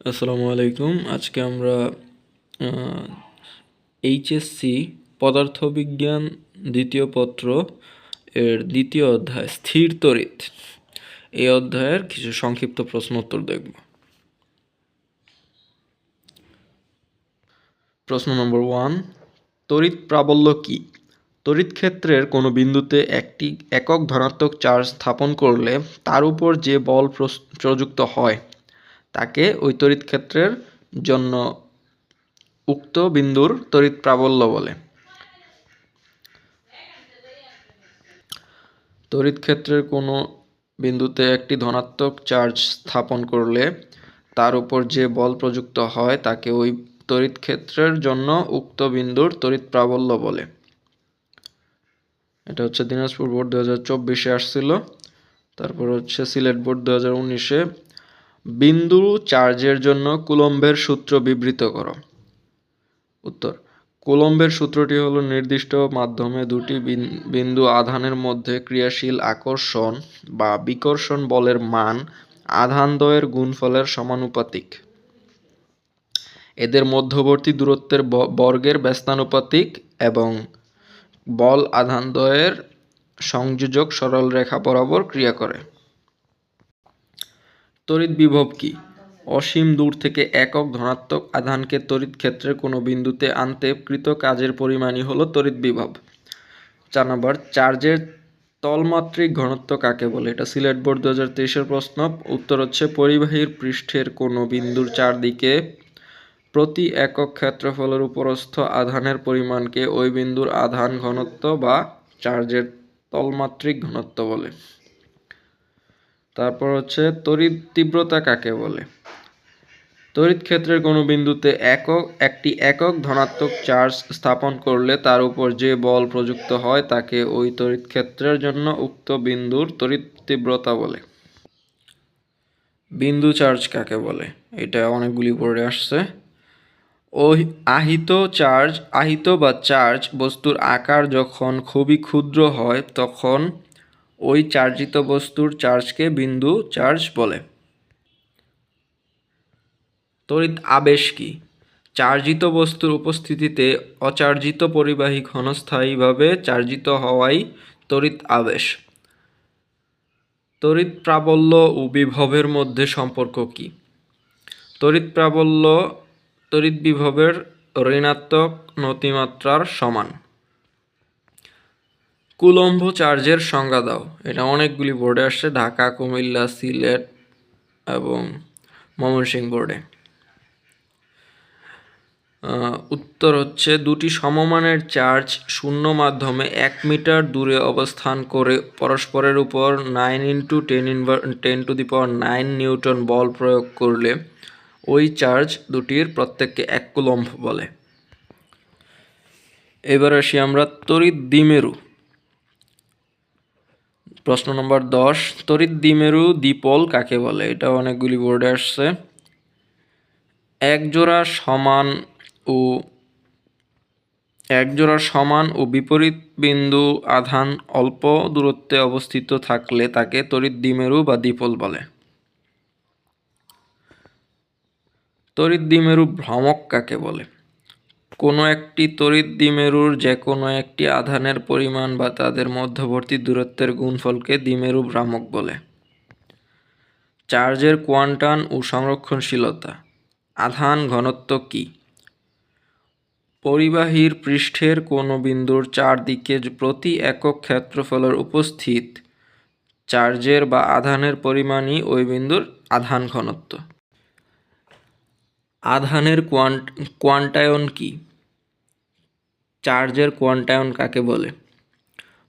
আসসালামু আলাইকুম। আজকে আমরা এইচএসসি পদার্থবিজ্ঞান দ্বিতীয় পত্র এর দ্বিতীয় অধ্যায়, স্থির তড়িৎ। এই অধ্যায়ের কিছু সংক্ষিপ্ত প্রশ্ন উত্তর দেখব। প্রশ্ন নম্বর ওয়ান, তড়িৎ প্রাবল্য কি? তড়িৎ ক্ষেত্রের কোনো বিন্দুতে একটি একক ধনাত্মক চার্জ স্থাপন করলে তার উপর যে বল প্রযুক্ত হয় তাকে ওই তড়িৎ ক্ষেত্রের জন্য উক্ত বিন্দুর তড়িৎ প্রাবল্য বলে। তড়িৎ ক্ষেত্রের কোনো বিন্দুতে একটি ধনাত্মক চার্জ স্থাপন করলে তার উপর যে বল প্রযুক্ত হয় তাকে ওই তড়িৎ ক্ষেত্রের জন্য উক্ত বিন্দুর তড়িৎ প্রাবল্য বলে। এটা হচ্ছে দিনাজপুর বোর্ড দু হাজার চব্বিশে আসছিল, তারপর হচ্ছে সিলেট বোর্ড দু হাজার উনিশে বিন্দু চার্জের জন্য কুলম্বের সূত্র বিবৃত করো। উত্তর, কুলম্বের সূত্রটি হলো নির্দিষ্ট মাধ্যমে দুটি বিন- বিন্দু আধানের মধ্যে ক্রিয়াশীল আকর্ষণ বা বিকর্ষণ বলের মান আধানদ্বয়ের গুণফলের সমানুপাতিক। এদের মধ্যবর্তী দূরত্বের বর্গের ব্যস্তানুপাতিক এবং বল আধানদ্বয়ের সংযোজক সরল রেখা বরাবর ক্রিয়া করে। তড়িৎ বিভব কি? অসীম দূর থেকে একক ধনাত্মক আধানকে তড়িৎ ক্ষেত্রের কোনো বিন্দুতে আনতে কৃত কাজের পরিমাণই হলো তড়িৎ বিভব। চার নম্বর, চার্জের তলমাত্রিক ঘনত্ব কাকে বলে? এটা সিলেট বোর্ড দু হাজার তেইশের প্রশ্ন। উত্তর হচ্ছে পরিবাহীর পৃষ্ঠের কোনো বিন্দুর চারদিকে প্রতি একক ক্ষেত্রফলের উপরস্থ আধানের পরিমাণকে ওই বিন্দুর আধান ঘনত্ব বা চার্জের তলমাত্রিক ঘনত্ব বলে। তারপর হচ্ছে তড়িৎ তীব্রতা কাকে বলে? তড়িৎ ক্ষেত্রের কোনো বিন্দুতে একক, একটি একক ধনাত্মক চার্জ স্থাপন করলে তার উপর যে বল প্রযুক্ত হয় তাকে ওই তড়িৎ ক্ষেত্রের জন্য উক্ত বিন্দুর তড়িৎ তীব্রতা বলে। বিন্দু চার্জ কাকে বলে? এটা অনেকগুলি পড়ে আসছে। ওই আহিত চার্জ, আহিত বা চার্জ বস্তুর আকার যখন খুবই ক্ষুদ্র হয়, তখন ওই চার্জিত বস্তুর চার্জকে বিন্দু চার্জ বলে। তড়িৎ আবেশ কি? চার্জিত বস্তুর উপস্থিতিতে অচার্জিত পরিবাহী ঘনস্থায়ীভাবে চার্জিত হওয়াই তড়িৎ আবেশ। তড়িৎ প্রাবল্য ও বিভবের মধ্যে সম্পর্ক কি? তড়িৎ প্রাবল্য তড়িৎ বিভবের ঋণাত্মক নতিমাত্রার সমান। কুলম্ব চার্জের সংজ্ঞা দাও। এটা অনেকগুলি বোর্ডে আসছে, ঢাকা, কুমিল্লা, সিলেট এবং ময়মনসিংহ বোর্ডে উত্তর হচ্ছে, দুটি সমমানের চার্জ শূন্য মাধ্যমে এক মিটার দূরে অবস্থান করে পরস্পরের উপর nine into ten inverse ten to the power nine newton বল প্রয়োগ করলে ওই চার্জ দুটির প্রত্যেককে এক কুলম্ব বলে। এবার আসি আমরা তড়িৎ দ্বিমেরু। প্রশ্ন নম্বর দশ, তড়িৎ দ্বিমেরু দ্বিপল কাকে বলে? এটা অনেকগুলি বোর্ডে আসছে। একজোড়া সমান ও একজোড়া সমান ও বিপরীত বিন্দু আধান অল্প দূরত্বে অবস্থিত থাকলে তাকে তড়িৎ দ্বিমেরু বা দ্বিপল বলে। তড়িৎ দ্বিমেরু ভ্রমক কাকে বলে? কোনো একটি তড়িৎ দ্বিমেরুর যে কোনো একটি আধানের পরিমাণ বা তাদের মধ্যবর্তী দূরত্বের গুণফলকে দ্বিমেরু ভ্রামক বলে। চার্জের কোয়ান্টান ও সংরক্ষণশীলতা। আধান ঘনত্ব কি? পরিবাহীর পৃষ্ঠের কোনো বিন্দুর চারদিকে প্রতি একক ক্ষেত্রফলের উপস্থিত চার্জের বা আধানের পরিমাণই ওই বিন্দুর আধান ঘনত্ব। আধানের কোয়ান্ট কোয়ান্টায়ন কি? চার্জের কোয়ান্টায়ন কাকে বলে?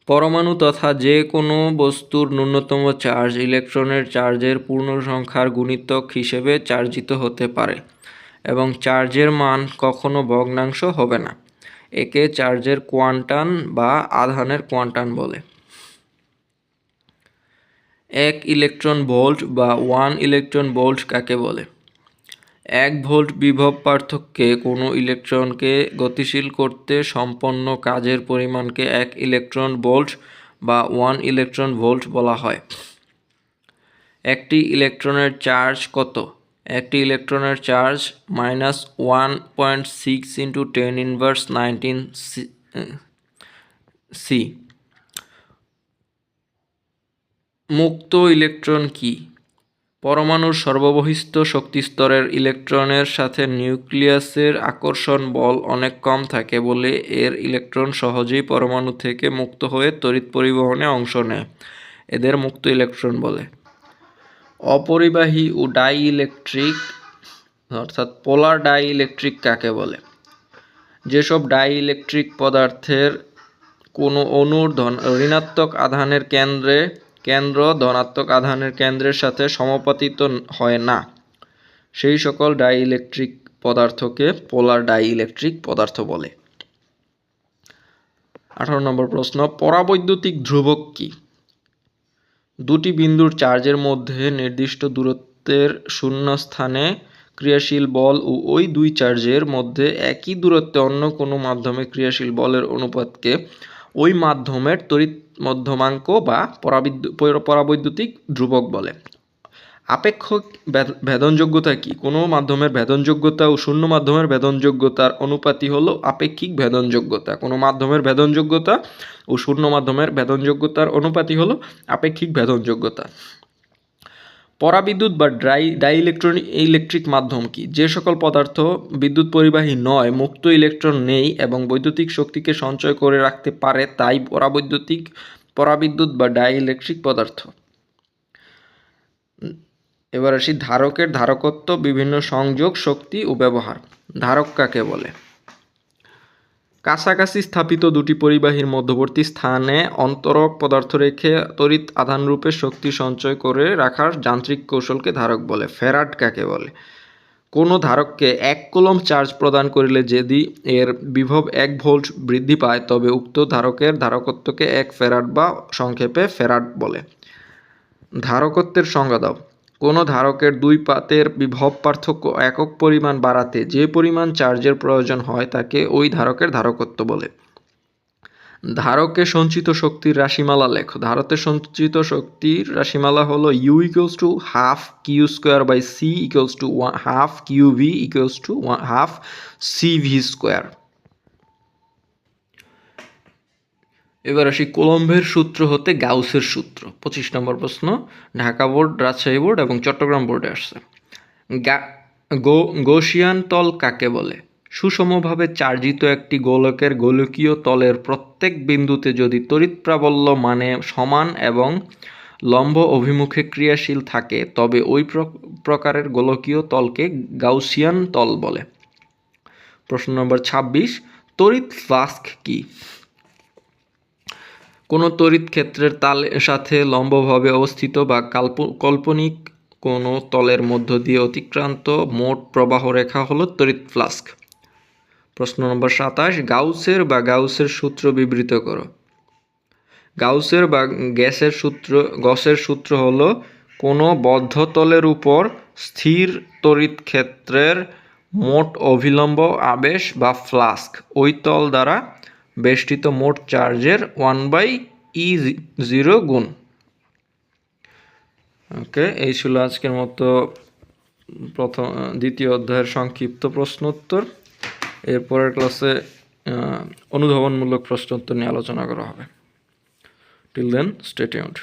পরমাণু তথা যে কোনো বস্তুর ন্যূনতম চার্জ ইলেকট্রনের চার্জের পূর্ণ সংখ্যার গুণিতক হিসেবে চার্জিত হতে পারে এবং চার্জের মান কখনো ভগ্নাংশ হবে না। একে চার্জের কোয়ান্টান বা আধানের কোয়ান্টান বলে। এক ইলেকট্রন ভোল্ট বা ওয়ান ইলেকট্রন ভোল্ট কাকে বলে? এক ভোল্ট বিভব পার্থক্যে কোনো ইলেকট্রনকে গতিশীল করতে সম্পন্ন কাজের পরিমাণকে এক ইলেকট্রন ভোল্ট বা ওয়ান ইলেকট্রন ভোল্ট বলা হয়। একটি ইলেকট্রনের চার্জ কত? একটি ইলেকট্রনের charge minus one point six into ten inverse nineteen C মুক্ত ইলেকট্রন কি? পরমাণুর সর্ববহিস্থ শক্তিস্তরের ইলেকট্রনের সাথে নিউক্লিয়াসের আকর্ষণ বল অনেক কম থাকে বলে এর ইলেকট্রন সহজেই পরমাণু থেকে মুক্ত হয়ে তড়িৎ পরিবহনে অংশ নেয়, এদের মুক্ত ইলেকট্রন বলে। অপরিবাহী ও ডাই ইলেকট্রিক অর্থাৎ পোলার ডাই ইলেকট্রিক কাকে বলে? যেসব ডাই ইলেকট্রিক পদার্থের কোনো অণুর ঋণাত্মক আধানের কেন্দ্রে কেন্দ্র ধনাত্মক আধানের কেন্দ্রের সাথে সমাপতিত হয় না। সেই সকল ডাই ইলেকট্রিক পদার্থকে পোলার ডাই ইলেকট্রিক পদার্থ বলে। আঠারো নম্বর প্রশ্ন, পরাবৈদ্যুতিক ধ্রুবক কি? দুটি বিন্দুর চার্জের মধ্যে নির্দিষ্ট দূরত্বের শূন্য স্থানে ক্রিয়াশীল বল ও ওই দুই চার্জের মধ্যে একই দূরত্বে অন্য কোনো মাধ্যমে ক্রিয়াশীল বলের অনুপাতকে ওই মাধ্যমের তড়িৎ মধ্যমাঙ্ক বা পরাবিদ্যু পরাবৈদ্যুতিক ধ্রুবক বলে। আপেক্ষক ভেদ- ভেদনযোগ্যতা কি? কোনো মাধ্যমের ভেদনযোগ্যতা ও শূন্য মাধ্যমের ভেদনযোগ্যতার অনুপাতি হলো আপেক্ষিক ভেদনযোগ্যতা। কোনো মাধ্যমের ভেদনযোগ্যতা ও শূন্য মাধ্যমের ভেদনযোগ্যতার অনুপাতি হলো আপেক্ষিক ভেদনযোগ্যতা। পরাবিদ্যুৎ বা ড্রাই, ডাই ইলেকট্রনিক ইলেকট্রিক মাধ্যম কি? যে সকল পদার্থ বিদ্যুৎ পরিবাহী নয়, মুক্ত ইলেকট্রন নেই এবং বৈদ্যুতিক শক্তিকে সঞ্চয় করে রাখতে পারে তাই পরাবৈদ্যুতিক, পরাবিদ্যুৎ বা ডাই ইলেকট্রিক পদার্থ। এবার আসি ধারকের ধারকত্ব, বিভিন্ন সংযোগ, শক্তি ও ব্যবহার। ধারক কাকে বলে? কাছাকাছি স্থাপিত দুটি পরিবাহীর মধ্যবর্তী স্থানে অন্তরক পদার্থ রেখে তড়িৎ আধানরূপে শক্তি সঞ্চয় করে রাখার যান্ত্রিক কৌশলকে ধারক বলে, ফেরাড কাকে বলে? কোনো ধারককে এক কলম চার্জ প্রদান করিলে যদি এর বিভব এক ভোল্ট বৃদ্ধি পায়, তবে উক্ত ধারকের ধারকত্বকে এক ফেরাড বা সংক্ষেপে ফেরাট বলে। ধারকত্বের সংজ্ঞা দাও। কোনো ধারকের দুই পাতের বিভব পার্থক্য একক পরিমাণ বাড়াতে যে পরিমাণ চার্জের প্রয়োজন হয় তাকে ওই ধারকের ধারকত্ব বলে। ধারকে সঞ্চিত শক্তির রাশিমালা লেখ। ধারতে সঞ্চিত শক্তির রাশিমালা হলো U equals to half Q square by C equals to half Q V equals to half C V square এবার আসি কোলম্বের সূত্র হতে গাউসের সূত্র। পঁচিশ নম্বর প্রশ্ন, ঢাকা বোর্ড, রাজশাহী বোর্ড এবং চট্টগ্রাম বোর্ডে আসছে। গা, গো তল কাকে বলে? সুষমভাবে চার্জিত একটি গোলকের গোলকীয় তলের প্রত্যেক বিন্দুতে যদি তড়িৎ প্রাবল্য মানে সমান এবং লম্ব অভিমুখে ক্রিয়াশীল থাকে, তবে ওই প্র- প্রকারের গোলকীয় তলকে গাউসিয়ান তল বলে। প্রশ্ন নম্বর ছাব্বিশ, তড়িৎ ফ্লাস্ক কি? কোনো তড়িৎ ক্ষেত্রের তালের সাথে লম্বভাবে অবস্থিত বা কাল্প, কাল্পনিক কোনো তলের মধ্য দিয়ে অতিক্রান্ত মোট প্রবাহ রেখা হলো তড়িৎ ফ্লাস্ক। প্রশ্ন নম্বর সাতাশ, গাউসের বা গাউসের সূত্র বিবৃত করো। গাউসের বা গ্যাসের সূত্র, গসের সূত্র হলো কোনো বদ্ধ তলের উপর স্থির তড়িৎ ক্ষেত্রের মোট অভিলম্ব আবেশ বা ফ্লাস্ক ওই তল দ্বারা বেষ্টিত মোট চার্জের ওয়ান বাই ই জিরো গুণ। ওকে, এই ছিল আজকের মতো প্রথম, দ্বিতীয় অধ্যায়ের সংক্ষিপ্ত প্রশ্নোত্তর। এরপরের ক্লাসে অনুধাবনমূলক প্রশ্নোত্তর নিয়ে আলোচনা করা হবে। Till then stay tuned